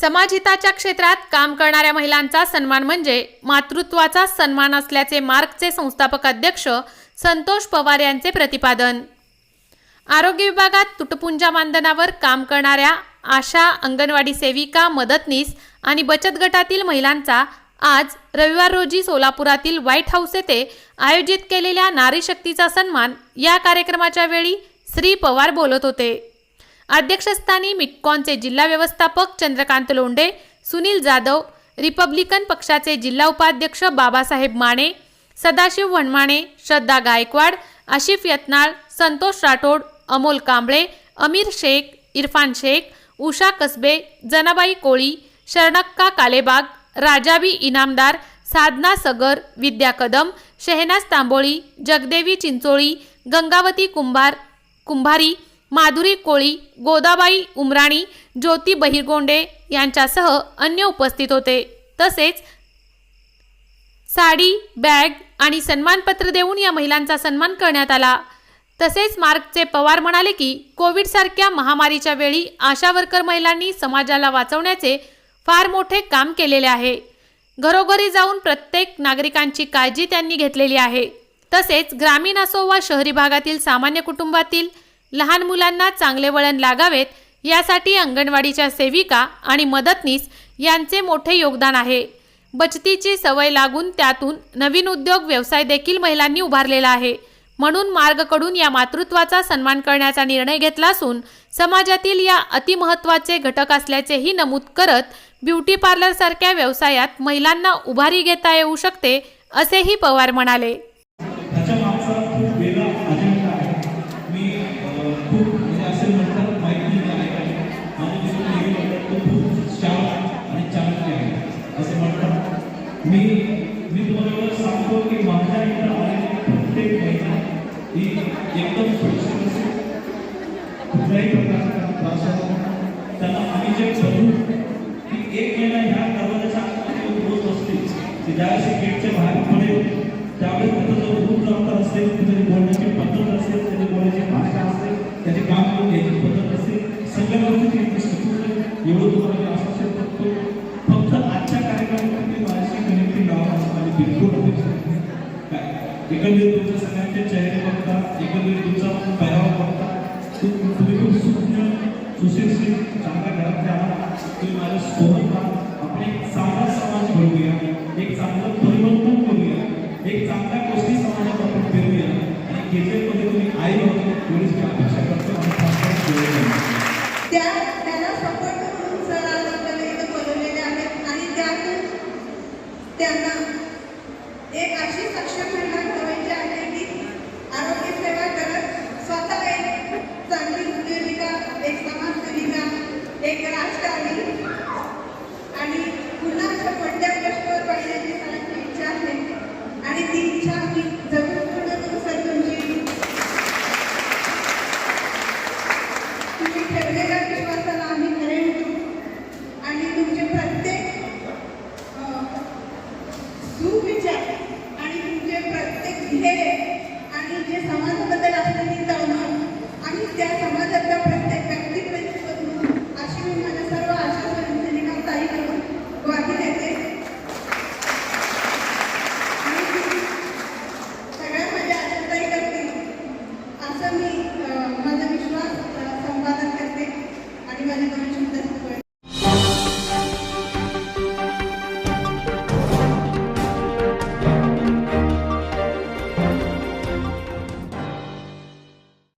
समाजहिताच्या क्षेत्रात काम करणाऱ्या महिलांचा सन्मान म्हणजे मातृत्वाचा सन्मान असल्याचे मार्कचे संस्थापक अध्यक्ष संतोष पवार यांचे प्रतिपादन. आरोग्य विभागात तुटपुंजा मानधनावर काम करणाऱ्या आशा अंगणवाडी सेविका मदतनीस आणि बचत गटातील महिलांचा आज रविवार रोजी सोलापुरातील व्हाईट हाऊस येथे आयोजित केलेल्या नारी शक्तीचा सन्मान या कार्यक्रमाच्या वेळी श्री पवार बोलत होते. अध्यक्षस्थानी मिटकॉनचे जिल्हा व्यवस्थापक चंद्रकांत लोंढे सुनील जाधव रिपब्लिकन पक्षाचे जिल्हा उपाध्यक्ष बाबासाहेब माने सदाशिव वनमाणे श्रद्धा गायकवाड आशिफ यत्नाळ संतोष राठोड अमोल कांबळे अमीर शेख इरफान शेख उषा कसबे जनाबाई कोळी शरणक्का कालेबाग राजाबी इनामदार साधना सगर विद्या कदम शेहनाज तांबोळी जगदेवी चिंचोळी गंगावती कुंभार कुंभारी माधुरी कोळी गोदाबाई उमराणी ज्योती बहिरगोंडे यांच्यासह अन्य उपस्थित होते. तसेच साडी बॅग आणि सन्मानपत्र देऊन या महिलांचा सन्मान करण्यात आला. तसेच मार्कचे पवार म्हणाले की कोविडसारख्या महामारीच्या वेळी आशा वर्कर महिलांनी समाजाला वाचवण्याचे फार मोठे काम केलेले आहे. घरोघरी जाऊन प्रत्येक नागरिकांची काळजी त्यांनी घेतलेली आहे. तसेच ग्रामीण असो वा शहरी भागातील सामान्य कुटुंबातील लहान मुलांना चांगले वळण लागावेत यासाठी अंगणवाडीच्या सेविका आणि मदतनीस यांचे मोठे योगदान आहे. बचतीची सवय लागून त्यातून नवीन उद्योग व्यवसाय देखील महिलांनी उभारलेला आहे. म्हणून मार्गकडून या मातृत्वाचा सन्मान करण्याचा निर्णय घेतला असून समाजातील या अतिमहत्वाचे घटक असल्याचेही नमूद करत ब्युटी पार्लरसारख्या व्यवसायात महिलांना उभारी घेता येऊ शकते असेही पवार म्हणाले. एकंदरीत तुमच्या सगळ्यांचे चेहरे बघता एकंदरीत तुमचा पेहराव बघता तुम्ही खूप सुज्ञ सुशिक्षित चांगल्या Samir.